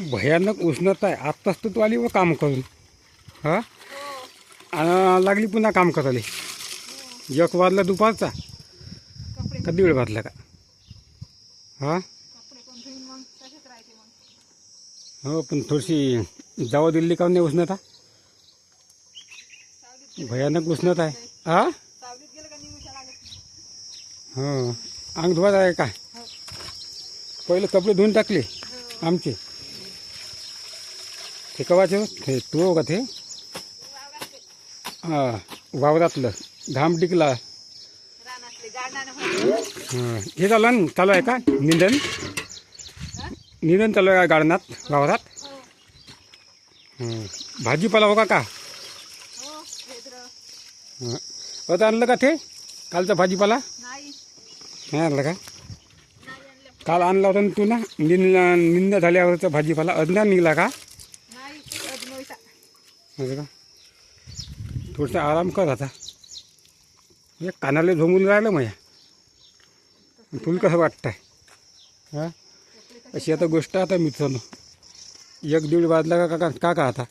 भयानक उष्णता आहे. आत्ताच तर तू आली व काम करून. हां? आणि लागली पुन्हा काम करायला. एक वाजला दुपारचा. का दीड वाजला का? हा? हो पण थोडीशी जावं दिली का नाही उष्णता? भयानक उष्णता आहे. हा? हो. अंग धुवायचं आहे का? पहिले कपडे धुवून टाकले आमचे. हे कवाचे हो? ते तू हो. का ते हां वावरातलं घाम टिकला हे चालू ना चालू आहे का? निंदन. निंदन चालू आहे का गार्डनात वावरात भाजीपाला हो का? का आता आणलं का ते? कालचा भाजीपाला? नाही आणलं का? काल आणला होता ना तू ना? निंद निंद झाल्यावरचा भाजीपाला. अज्ञान निघाला का? म्हणजे का थोडंसं आराम कर आता. हे कानाला झोंबून राहिलं माझ्या तुला कसं वाटतंय? हां? अशी आता गोष्ट आता मित्रांनो. एक दीड वाजला का का का का आता?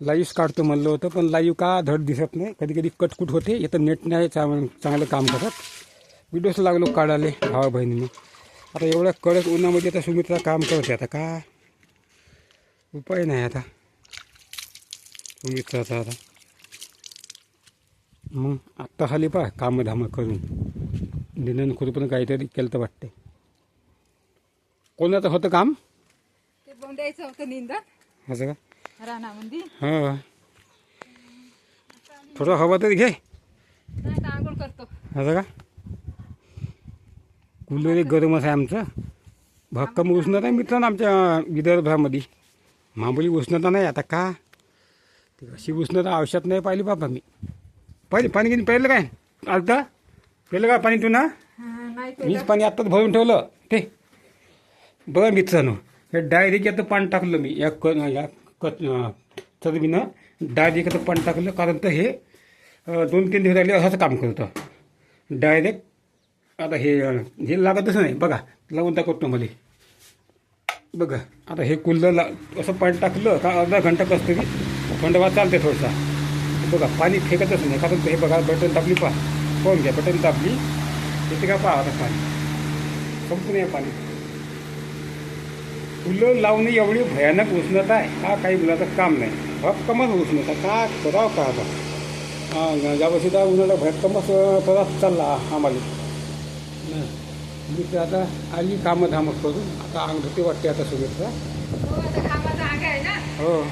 लाईव्ह काढतो म्हणलं होतं पण लाईव्ह का धड दिसत नाही. कधी कधी कटकुट होते येतं नेट नाही चांग चांगलं काम करत. व्हिडिओच लागलो काढाले भावा बहिणीने. आता एवढ्या कडक उन्हामध्ये आता सुमित्रा काम करते आता का? उपाय नाही आता. सुमित्राचा आता मग आत्ता खाली पा कामं धामं करून. निधन खुरपण काहीतरी केलं तर वाटते कोणाचं होतं काम? ते बोंडायचं होतं निंदन. असं का? रानामध्ये हां. थोडं हवा तरी घे. आंघोळ करतो. असं का? कूलर एक गरमच आहे आमचं. भक्कम उष्णता आहे मित्रांनो आमच्या विदर्भामध्ये. मामूली उष्णता नाही आता का? अशी उष्णता औषध नाही पाहिली बाबा मी. पाहिली पाणी किती पेरलं काय? आलतं? पेरलं का पाणी तू ना मीच पाणी आत्ताच भरून ठेवलं. ते. बघा मित्रांनो हे डायरेक्ट याचं पाणी टाकलं मी. या क या कच चरबीनं डायरेक्ट आता पाणी टाकलं. कारण तर हे दोन तीन दिवस राहिले असंच काम करतं. डायरेक्ट आता हे हे लागतच नाही. बघा लावून दाखवतो मला बघा आता हे कुल्लं ला असं पाणी टाकलं का अर्धा घंटा कसं तरी थंडवा चालते थोडसा. बघा पाणी फेकतच नाही. कारण हे बघा बटन दाबली पहा. पाहून घ्या? बटन दाबली येते का पहा आता पाणी. संपून आहे पाणी. फुलं लावणे एवढी भयानक उष्णता आहे. हा काही मुलाचं काम नाही. भक्कमच उष्णता. का करावं का आता? हा तर उन्हाळा भक्कमच प्रवास चालला आम्हाला. हं. मी ते आता आली कामं धामं करून. आता अंग धुते वाटते आता सुमित्रा हो.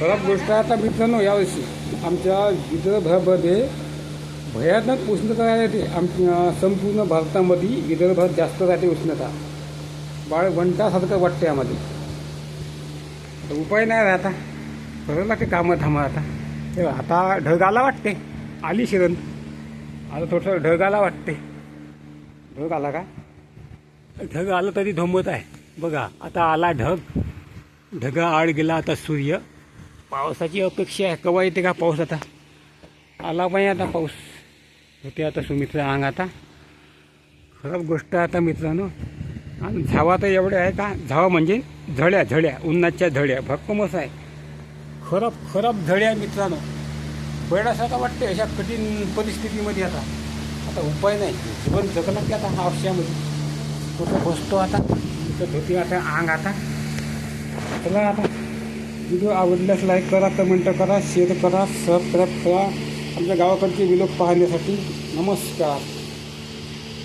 खराब गोष्ट आहे आता मित्रांनो यावर्षी. आमच्या विदर्भामध्ये भयानक उष्णता राहते. आमच्या संपूर्ण भारतामध्ये विदर्भात जास्त राहते उष्णता. बाळ वंटासारखं वाटते आम्हाला. उपाय नाही राहता. करावं लागते कामं थांबा आता. हे आता ढगाला वाटते. आली शिरण. आता थोडंसं ढगाला वाटते. ढग आला का? ढग आलं तरी धोंबत आहे. बघा आता आला ढग. ढग आड गेला आता सूर्य. पावसाची अपेक्षा आहे. केव्हा येते का पाऊस आता? आला पाहिजे आता पाऊस? होते आता सुमित्र अंग आता. खराब गोष्ट आहे आता मित्रांनो. आणि झावा तर एवढे आहे का? झावा म्हणजे झड्या झड्या उन्हाच्या झड्या. भक्कमच आहे. खराब खराब झड्या मित्रांनो. वेळासारखा वाटते अशा कठीण परिस्थितीमध्ये आता. आता उपाय नाही. जीवन जगलं की आता हावश्यामध्ये कुठं बसतो आता? कुठं धोती आता अंग आता? चला आता. व्हिडिओ आवडल्यास लाईक करा कमेंट करा शेअर करा सबस्क्राईब करा. आमच्या गावाकडचे विलोक पाहण्यासाठी नमस्कार.